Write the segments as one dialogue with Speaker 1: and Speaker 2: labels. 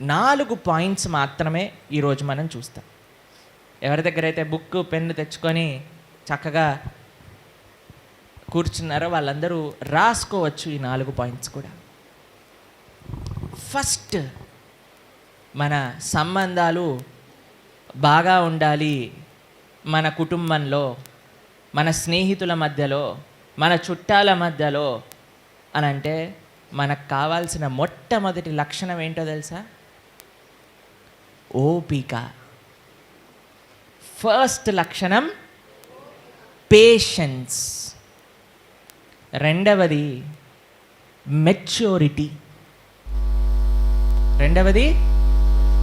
Speaker 1: నాలుగు పాయింట్స్ మాత్రమే ఈరోజు మనం చూస్తాం. ఎవరి దగ్గర అయితే బుక్ పెన్ను తెచ్చుకొని చక్కగా కూర్చున్నారో వాళ్ళందరూ రాసుకోవచ్చు ఈ నాలుగు పాయింట్స్ కూడా. ఫస్ట్ మన సంబంధాలు బాగా ఉండాలి మన కుటుంబంలో మన స్నేహితుల మధ్యలో మన చుట్టాల మధ్యలో అని అంటే మనకు కావాల్సిన మొట్టమొదటి లక్షణం ఏంటో తెలుసా? ఓపిక. ఫస్ట్ లక్షణం పేషెన్స్ రెండవది మెచ్యూరిటీ రెండవది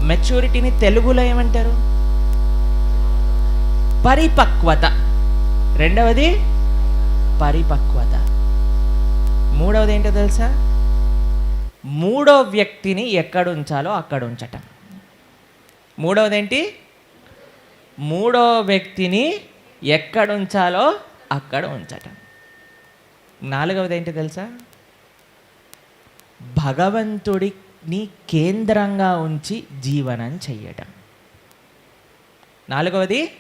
Speaker 1: మెచ్యూరిటీని తెలుగులో ఏమంటారు? పరిపక్వత. రెండవది పరిపక్వత. మూడవది ఏంటో తెలుసా? మూడో వ్యక్తిని ఎక్కడ ఉంచాలో అక్కడ ఉంచటం. మూడవది ఏంటి మూడో వ్యక్తిని ఎక్కడ ఉంచాలో అక్కడ ఉంచటం. నాలుగవది ఏంటి తెలుసా భగవంతుడిని కేంద్రంగా ఉంచి జీవనం చెయ్యటం. నాలుగవది?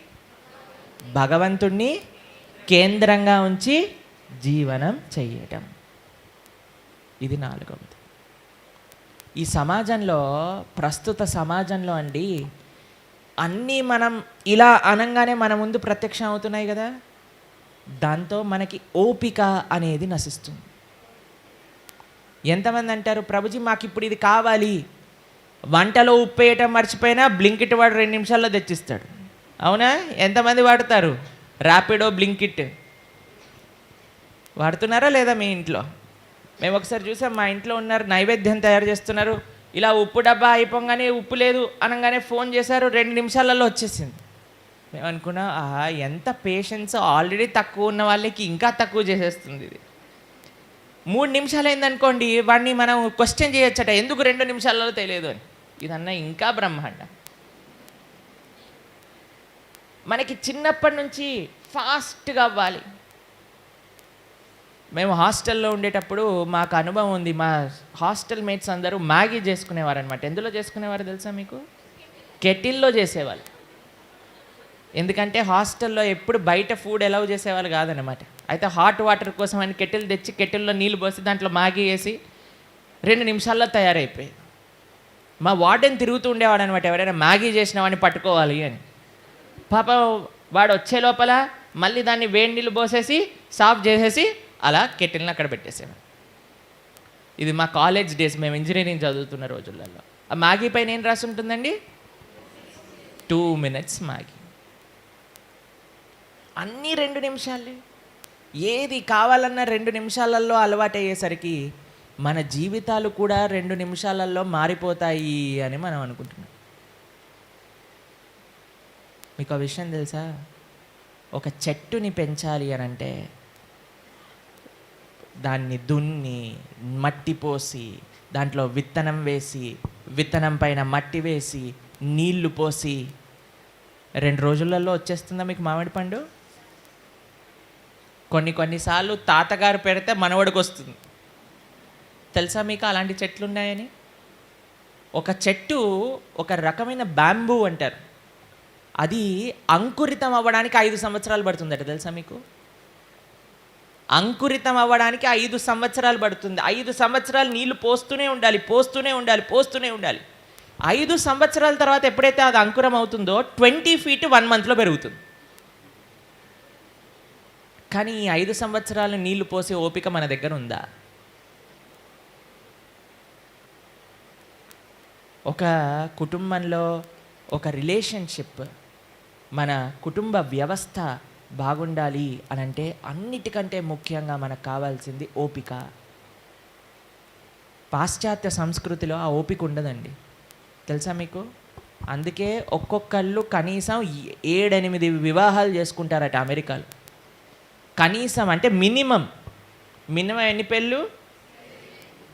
Speaker 1: భగవంతుణ్ణి కేంద్రంగా ఉంచి జీవనం చెయ్యటం. ఇది నాలుగవది. ఈ సమాజంలో ప్రస్తుత సమాజంలో అండి అన్నీ మనం ఇలా అనంగానే మన ముందు ప్రత్యక్షం అవుతున్నాయి కదా? దాంతో మనకి ఓపిక అనేది నశిస్తుంది. ఎంతమంది అంటారు ప్రభుజీ మాకు ఇప్పుడు ఇది కావాలి. వంటలో ఉప్పు వేయటం మర్చిపోయినా బ్లింకిట్ వాడు రెండు నిమిషాల్లో తెచ్చిస్తాడు. అవునా? ఎంతమంది వాడతారు? ర్యాపిడో బ్లింకిట్. వాడుతున్నారా లేదా మీ ఇంట్లో? మేము ఒకసారి చూసాం మా ఇంట్లో ఉన్నారు నైవేద్యం తయారు చేస్తున్నారు. ఇలా ఉప్పు డబ్బా అయిపోగానే ఉప్పు లేదు అనగానే ఫోన్ చేశారు రెండు నిమిషాలలో వచ్చేసింది. మేము అనుకున్నాం ఆహా ఎంత పేషెన్స్ ఆల్రెడీ తక్కువ ఉన్న వాళ్ళకి ఇంకా తక్కువ చేసేస్తుంది ఇది. మూడు నిమిషాలు అయిందనుకోండి వాడిని మనం క్వశ్చన్ చేయొచ్చట ఎందుకు రెండు నిమిషాలలో తెలియదు అని. ఇదన్నా ఇంకా బ్రహ్మాండం. మనకి చిన్నప్పటి నుంచి ఫాస్ట్గా అవ్వాలి. మేము హాస్టల్లో ఉండేటప్పుడు మాకు అనుభవం ఉంది. మా హాస్టల్ మేట్స్ అందరూ మ్యాగీ చేసుకునేవారు అనమాట ఎందులో చేసుకునేవారు తెలుసా మీకు? కెటిల్లో చేసేవాళ్ళు. ఎందుకంటే హాస్టల్లో ఎప్పుడు బయట ఫుడ్ ఎలవ్ చేసేవాళ్ళు కాదనమాట అయితే హాట్ వాటర్ కోసం అని కెటిల్ తెచ్చి కెటిల్లో నీళ్ళు పోసి దాంట్లో మ్యాగీ వేసి రెండు నిమిషాల్లో తయారైపోయేది. మా వార్డెన్ తిరుగుతూ ఉండేవాడు అనమాట ఎవరైనా మ్యాగీ చేసిన వాడిని పట్టుకోవాలి అని. పాప వాడు వచ్చే లోపల మళ్ళీ దాన్ని వేడి నీళ్ళు పోసేసి సాఫ్ చేసేసి అలా కెటిల్ని అక్కడ పెట్టేసాము ఇది మా కాలేజ్ డేస్ మేము ఇంజనీరింగ్ చదువుతున్న రోజులలో. ఆ మ్యాగీ పైన ఏం రాసి ఉంటుందండి? Two minutes Maggi. అన్నీ రెండు నిమిషాలే. ఏది కావాలన్నా రెండు నిమిషాలలో అలవాటయ్యేసరికి మన జీవితాలు కూడా రెండు నిమిషాలలో మారిపోతాయి అని మనం అనుకుంటున్నాం. మీకు ఆ విషయం తెలుసా? ఒక చెట్టుని పెంచాలి అని అంటే దాన్ని దున్ని మట్టి పోసి దాంట్లో విత్తనం వేసి విత్తనం పైన మట్టి వేసి నీళ్ళు పోసి. రెండు రోజులలో వచ్చేస్తుందా మీకు మామిడి పండు? కొన్ని కొన్నిసార్లు తాతగారు పెడితే మనవడికి వస్తుంది. తెలుసా మీకు అలాంటి చెట్లు ఉన్నాయని? ఒక చెట్టు ఒక రకమైన బ్యాంబూ అంటారు. అది అంకురితం అవ్వడానికి ఐదు సంవత్సరాలు పడుతుందట తెలుసా మీకు? అంకురితం అవ్వడానికి ఐదు సంవత్సరాలు పడుతుంది. ఐదు సంవత్సరాలు నీళ్ళు పోస్తూనే ఉండాలి పోస్తూనే ఉండాలి పోస్తూనే ఉండాలి. ఐదు సంవత్సరాల తర్వాత ఎప్పుడైతే అది అంకురం అవుతుందో ట్వంటీ ఫీట్ వన్ మంత్లో పెరుగుతుంది. కానీ ఈ ఐదు సంవత్సరాలు నీళ్ళు పోసే ఓపిక మన దగ్గర ఉందా? ఒక కుటుంబంలో ఒక రిలేషన్షిప్ మన కుటుంబ వ్యవస్థ బాగుండాలి అని అంటే అన్నిటికంటే ముఖ్యంగా మనకు కావాల్సింది ఓపిక. పాశ్చాత్య సంస్కృతిలో ఆ ఓపిక ఉండదండి. తెలుసా మీకు? అందుకే ఒక్కొక్కళ్ళు కనీసం ఏడెనిమిది వివాహాలు చేసుకుంటారట అమెరికాలో. కనీసం అంటే మినిమం. మినిమం ఎన్ని పెళ్ళు?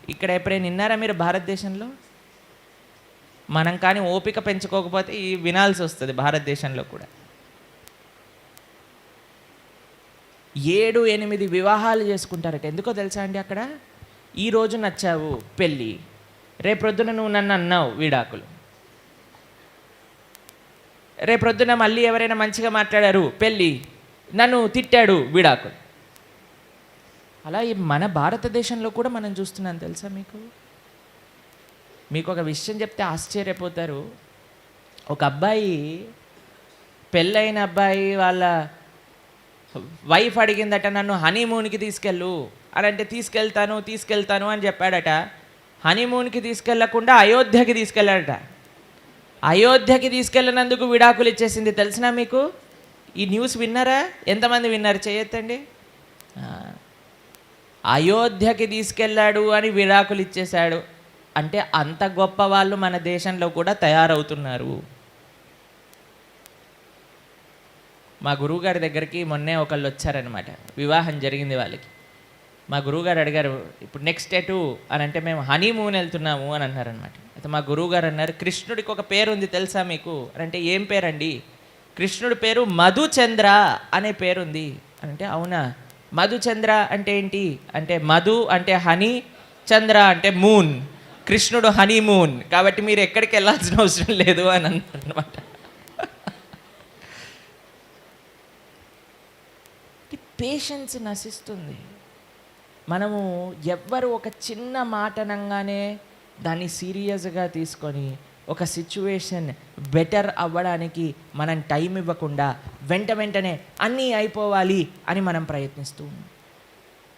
Speaker 1: ఇక్కడ ఎప్పుడైనా విన్నారా మీరు భారతదేశంలో? మనం కానీ ఓపిక పెంచుకోకపోతే ఈ వినాల్సి వస్తుంది భారతదేశంలో కూడా. ఏడు ఎనిమిది వివాహాలు చేసుకుంటారట. ఎందుకో తెలుసా అండి అక్కడ? ఈరోజు నచ్చావు పెళ్ళి రేపొద్దున నువ్వు నన్ను అన్నావు వీడాకులు. రేపొద్దున మళ్ళీ ఎవరైనా మంచిగా మాట్లాడారు పెళ్ళి నన్ను తిట్టాడు వీడాకులు. అలా ఈ మన భారతదేశంలో కూడా మనం చూస్తున్నాం తెలుసా మీకు? మీకు ఒక విషయం చెప్తే ఆశ్చర్యపోతారు. ఒక అబ్బాయి పెళ్ళైన అబ్బాయి వాళ్ళ వైఫ్ అడిగిందట నన్ను హనీమూన్కి తీసుకెళ్ళు. అని అంటే తీసుకెళ్తాను తీసుకెళ్తాను అని చెప్పాడట. హనీమూన్కి తీసుకెళ్ళకుండా అయోధ్యకి తీసుకెళ్ళాడట. అయోధ్యకి తీసుకెళ్ళినందుకు విడాకులు ఇచ్చేసింది తెలిసినా మీకు? ఈ న్యూస్ విన్నారా? ఎంతమంది విన్నారు? చేయొద్దండి. అయోధ్యకి తీసుకెళ్ళాడు అని విడాకులు ఇచ్చేశాడు. అంటే అంత గొప్ప వాళ్ళు మన దేశంలో కూడా తయారవుతున్నారు. మా గురువుగారి దగ్గరికి మొన్నే ఒకళ్ళు వచ్చారనమాట వివాహం జరిగింది వాళ్ళకి. మా గురువుగారు అడిగారు ఇప్పుడు నెక్స్ట్ ఎటు అని అంటే మేము హనీమూన్ వెళ్తున్నాము అని అన్నారనమాట అయితే మా గురువుగారు అన్నారు కృష్ణుడికి ఒక పేరు ఉంది తెలుసా మీకు? అని అంటే ఏం పేరండి? కృష్ణుడి పేరు మధుచంద్ర అనే పేరు ఉంది. అని అంటే అవునా? మధుచంద్ర అంటే ఏంటి? అంటే మధు అంటే హనీ చంద్ర అంటే మూన్ కృష్ణుడు హనీ మూన్ కాబట్టి మీరు ఎక్కడికి వెళ్ళాల్సిన అవసరం లేదు అని అన్నారు అనమాట పేషెన్స్ నశిస్తుంది. మనము ఎవ్వరు ఒక చిన్న మాట అనగానే దాన్ని సీరియస్గా తీసుకొని ఒక సిచ్యువేషన్ బెటర్ అవ్వడానికి మనం టైం ఇవ్వకుండా వెంట వెంటనే అన్నీ అయిపోవాలి అని మనం ప్రయత్నిస్తూ ఉన్నాం.